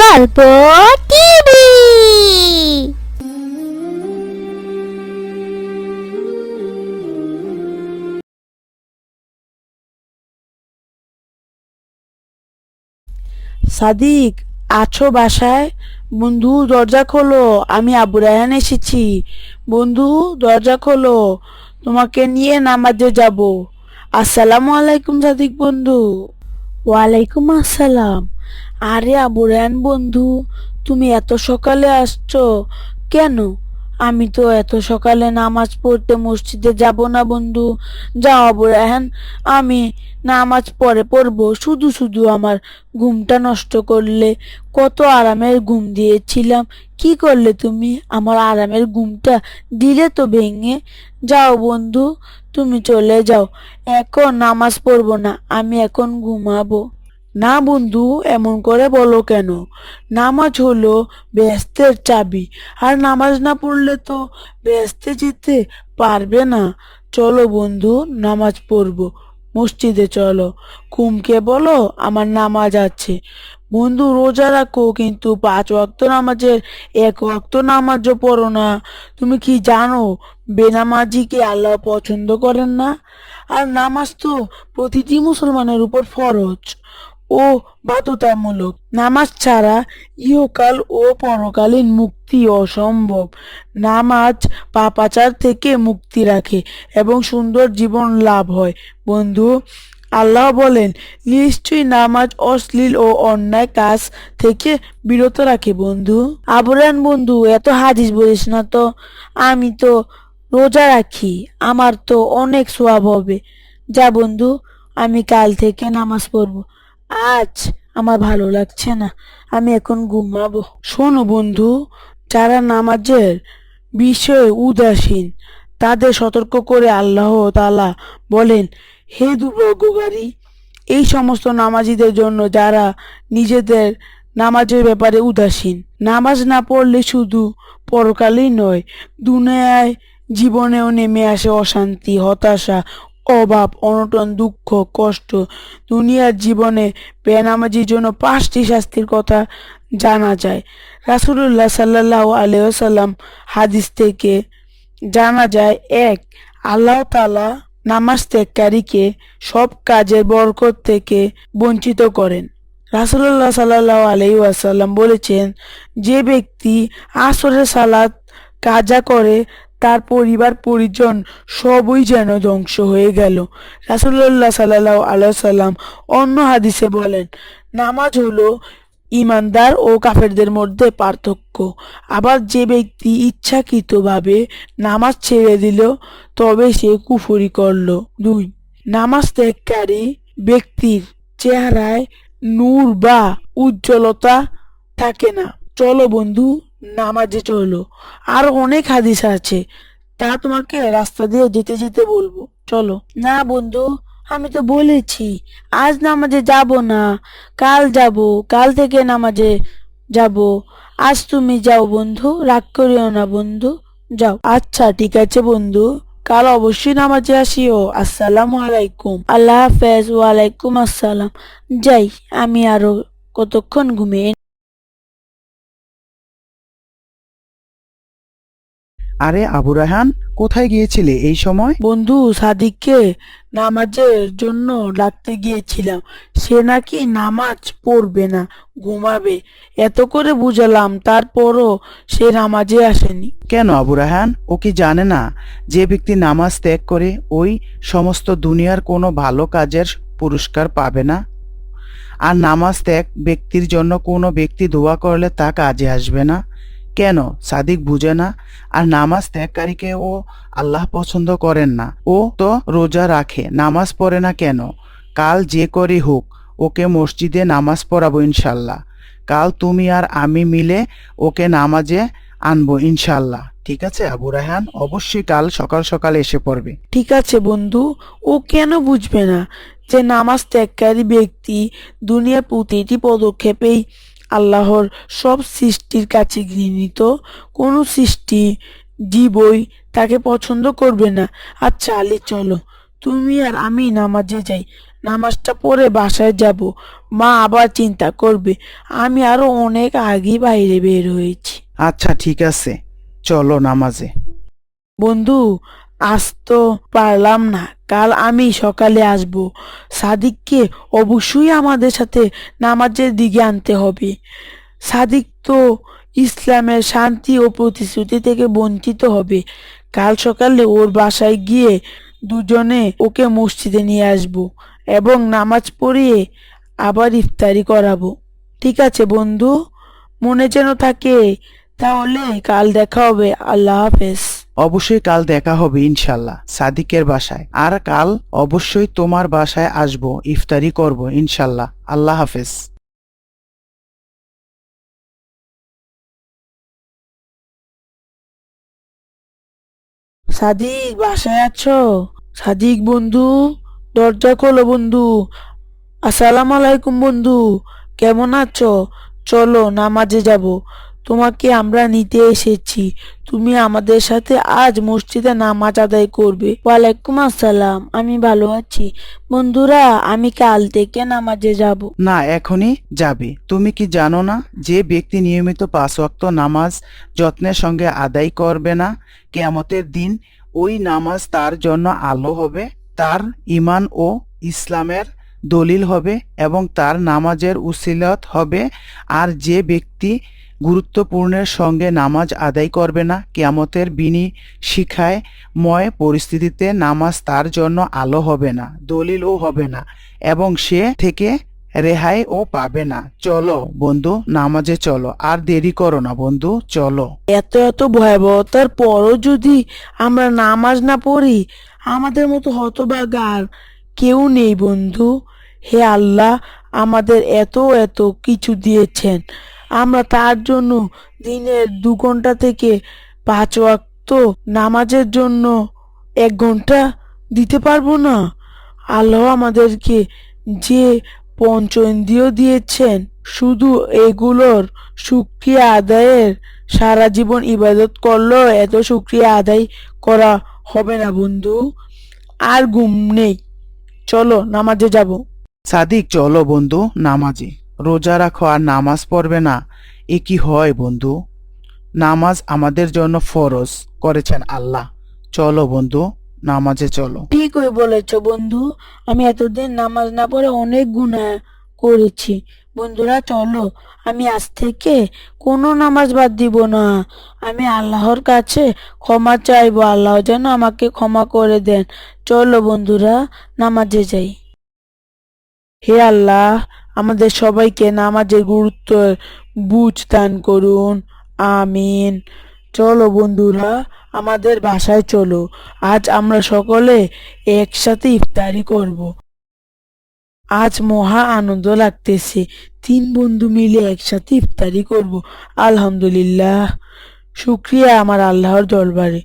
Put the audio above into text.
গল্প টিভি। সাদিক আছো বাসায়? বন্ধু দরজা খোলো আমি আবু রায়হান এসেছি। বন্ধু দরজা খোলো তোমাকে নিয়ে নামাজে যাব। আসসালামু আলাইকুম সাদিক বন্ধু। ওয়ালাইকুম আসসালাম। আরে আবু রায়হান বন্ধু, তুমি এত সকালে আসছো কেন? আমি তো এত সকালে নামাজ পড়তে মসজিদে যাব না বন্ধু। যা আবু রায়হান আমি নামাজ পরে পড়ব। শুধু শুধু আমার ঘুমটা নষ্ট করলে কত আরামের ঘুম দিয়েছিলাম। কি করলে তুমি? আমার আরামের ঘুমটা দিলে তো ভেঙে। যাও বন্ধু, তুমি চলে যাও। এখন নামাজ পড়ব না, আমি এখন ঘুমাবো। না বন্ধু, এমন করে বলো কেন? নামাজ হলো ব্যস্তের চাবি, আর নামাজ না পড়লে তো বেহেস্তে যেতে পারবে না। চলো বন্ধু, নামাজ পড়ব, মসজিদে চলো। কুমকে বলো, আমার নামাজ আছে। বন্ধু, রোজা রাখো, কিন্তু পাঁচ ওয়াক্ত নামাজের এক ওয়াক্ত নামাজও পড়ো না। তুমি কি জানো, বেনামাজিকে আল্লাহ পছন্দ করেন না? আর নামাজ তো প্রতিটি মুসলমানের উপর ফরজ। ও বাধ্যতামূলক। নামাজ ছাড়া ইহকাল ও পরকালীন মুক্তি অসম্ভব। নামাজ পাপাচার থেকে মুক্তি রাখে এবং সুন্দর জীবন লাভ হয়। বন্ধু, আল্লাহ বলেন, নিশ্চয়ই নামাজ অশ্লীল ও অন্যায় কাজ থেকে বিরত রাখে বন্ধু। আবরান, বন্ধু, এত হাদিস বলিস না তো। আমি তো রোজা রাখি, আমার তো অনেক সোয়াব হবে। যা বন্ধু, আমি কাল থেকে নামাজ পড়ব। আজ আমার ভালো লাগছে না। আমি এখন ঘুমাবো। শোনো বন্ধু, যারা নামাজের বিষয়ে উদাসীন, তাদের সতর্ক করে আল্লাহ তালা বলেন, হে দুর্ভাগ্যকারী, এই সমস্ত নামাজিদের জন্য যারা নিজেদের নামাজের ব্যাপারে উদাসীন, নামাজ না পড়লে শুধু পরকালেই নয়, দুনিয়ায় জীবনেও নেমে আসে অশান্তি, হতাশা অভাব, অনটন, দুঃখ, কষ্ট, দুনিয়ার জীবনে বেনামাজির জন্য পাঁচটি শাস্তির কথা জানা যায়। রাসুলুল্লাহ সাল্লাহ আলিয়াল্লাম হাদিস থেকে জানা যায়, এক, আল্লাহ তালা নামাজ ত্যাগকারীকে সব কাজের বরকত থেকে বঞ্চিত করেন। রাসুল্লাহ সাল্লাহ আলাই ওয়াসাল্লাম বলেছেন, যে ব্যক্তি আসরের সালাত কাজা করে তার পরিবার পরিজন সবই যেন ধ্বংস হয়ে গেল। রাসুল্লাহ সাল্লাহ আলাইসাল্লাম অন্য হাদিসে বলেন, নামাজ হলো ইমানদার ও কাফেরদের মধ্যে পার্থক্য। আবার যে ব্যক্তি ইচ্ছাকৃতভাবে নামাজ ছেড়ে দিল, তবে সে কুফরি করল। দুই, নামাজ ত্যাগকারী ব্যক্তির চেহারায় নূর বা উজ্জ্বলতা থাকে না। চলো বন্ধু নামাজে চলো আর অনেক হাদিস আছে। তা তোমাকে রাস্তা দিয়ে যেতে যেতে বলব। চলো। না বন্ধু, আমি তো বলেছি, আজ নামাজে যাব না। কাল যাব, কাল থেকে নামাজে যাব। আজ তুমি যাও বন্ধু, রাগ করিও না বন্ধু, যাও। আচ্ছা ঠিক আছে বন্ধু। কাল অবশ্যই নামাজে আসিও। আসসালামু আলাইকুম। আল্লাহ হাফেজ। ওয়ালাইকুম আসসালাম। যাই, আমি আরও কতক্ষণ ঘুমিয়ে আরে আবু রায়হান কোথায় গিয়েছিলে এই সময়? বন্ধু সাদিককে নামাজের জন্য ডাকতে গিয়েছিলাম। সে নাকি নামাজ পড়বে না ঘুমাবে। এত করে বুঝালাম তারপরও সে নামাজে আসেনি। কেন আবু রায়হান? ও কি জানে না যে ব্যক্তি নামাজ ত্যাগ করে ওই সমস্ত দুনিয়ার কোনো ভালো কাজের পুরস্কার পাবে না? আর নামাজ ত্যাগ ব্যক্তির জন্য কোনো ব্যক্তি দোয়া করলে তা কাজে আসবে না? কেন? সাদিক বুঝে না আর নামাজ ত্যাগকারীকে ও আল্লাহ পছন্দ করেন না। ও তো রোজা রাখে, নামাজ পড়ে না কেন? কাল যে করেই হোক, ওকে মসজিদে নামাজ পড়াবো ইনশাল্লাহ। কাল তুমি আর আমি মিলে ওকে নামাজে আনব ইনশাল্লাহ। ঠিক আছে, আবু রায়হান? অবশ্যই কাল সকাল সকাল এসে পড়বে। ঠিক আছে বন্ধু, ও কেন বুঝবে না যে নামাজ ত্যাগকারী ব্যক্তি দুনিয়ার প্রতিটি পদক্ষেপেই আল্লাহর সব সৃষ্টির কাছে ঘৃণিত। কোনো সৃষ্টি জীবই তাকে পছন্দ করবে না। আচ্ছা আলী চলো। তুমি আর আমি নামাজে যাই। নামাজটা পড়ে বাসায় যাব। মা আবার চিন্তা করবে আমি আরও অনেক আগে বাইরে বের হয়েছি। আচ্ছা ঠিক আছে। চলো নামাজে। বন্ধু আজ তো পারলাম না। কাল আমি সকালে আসব। সাদিককে অবশ্যই আমাদের সাথে নামাজের দিকে আনতে হবে। সাদিক তো ইসলামের শান্তি ও প্রতিশ্রুতি থেকে বঞ্চিত হবে। কাল সকালে ওর বাসায় গিয়ে দুজনে ওকে মসজিদে নিয়ে আসব এবং নামাজ পড়িয়ে আবার ইফতারি করাবো। ঠিক আছে বন্ধু, মনে যেন থাকে, তাহলে কাল দেখা হবে। আল্লাহ হাফেজ। অবশ্যই কাল দেখা হবে ইনশাল্লাহ সাদিকের বাসায়। আর কাল অবশ্যই তোমার বাসায় আসব, ইফতারি করব ইনশাল্লাহ। আল্লাহ হাফেজ। সাদিক, বাসায় আছো? সাদিক বন্ধু, দরজা খোলো বন্ধু। আসসালামু আলাইকুম বন্ধু, কেমন আছো? চলো নামাজে যাব। তোমাকে আমরা নিতে এসেছি। তুমি আমাদের সাথে আজ মসজিদে নামাজ আদায় করবে। ওয়ালাইকুম আসসালাম, আমি ভালো আছি। বন্ধুরা, আমি কাল থেকে নামাজে যাব। না, এখনই যাবে। তুমি কি জানো না যে ব্যক্তি নিয়মিত পাঁচ ওয়াক্ত নামাজ যত্নের সঙ্গে আদায় করবে না? কেয়ামতের দিন ওই নামাজ তার জন্য আলো হবে, তার ইমান ও ইসলামের দলিল হবে এবং তার নামাজের উসিলত হবে। আর যে ব্যক্তি গুরুত্বপূর্ণের সঙ্গে নামাজ আদায় করবে না। কেয়ামতের বিনি শিখায় ময় পরিস্থিতিতে নামাজ তার জন্য আলো হবে না, দলিলও হবে না এবং সে থেকে রেহাই ও পাবে না। চলো বন্ধু, নামাজে চলো, আর দেরি করো না বন্ধু, চলো। এত এত ভয়াবহতার পরও যদি আমরা নামাজ না পড়ি, আমাদের মতো হতভাগা আর কেউ নেই বন্ধু। হে আল্লাহ, আমাদের এত এত কিছু দিয়েছেন। আমরা তার জন্য দিনের দু ঘণ্টা থেকে পাঁচ ওয়াক্ত নামাজের জন্য এক ঘণ্টা দিতে পারব না। আল্লাহ আমাদেরকে যে পঞ্চ ইন্দ্রিয় দিয়েছেন, শুধু এগুলোর শুক্রিয়া আদায়ের সারা জীবন ইবাদত করলেও এত শুক্রিয়া আদায় করা হবে না বন্ধু। আর ঘুম নেই। চলো নামাজে যাব। সাদিক, চলো বন্ধু নামাজে। রোজা রাখো আর নামাজ পড়বে না। এ কি হয় বন্ধু? নামাজ আমাদের জন্য ফরজ, করেছেন আল্লাহ। চলো বন্ধু, নামাজে চলো। ঠিকই বলেছ বন্ধু, আমি এতদিন নামাজ না পড়ে অনেক গুনাহ করেছি। বন্ধুরা, চলো, আমি আজ থেকে কোনো নামাজ বাদ দিব না। আমি আল্লাহর কাছে ক্ষমা চাইব, আল্লাহ যেন আমাকে ক্ষমা করে দেন। চলো বন্ধুরা, নামাজে যাই। হে আল্লাহ আমাদের সবাইকে নামাজের গুরুত্ব বুঝ দান করুন। আমিন। চলো বন্ধুরা, আমাদের বাসায় চলো। আজ আমরা সকলে একসাথে ইফতারি করব। আজ মহা আনন্দ লাগতেছে। তিন বন্ধু মিলে একসাথে ইফতারি করব। আলহামদুলিল্লাহ। শুক্রিয়া আমার আল্লাহর দরবারে।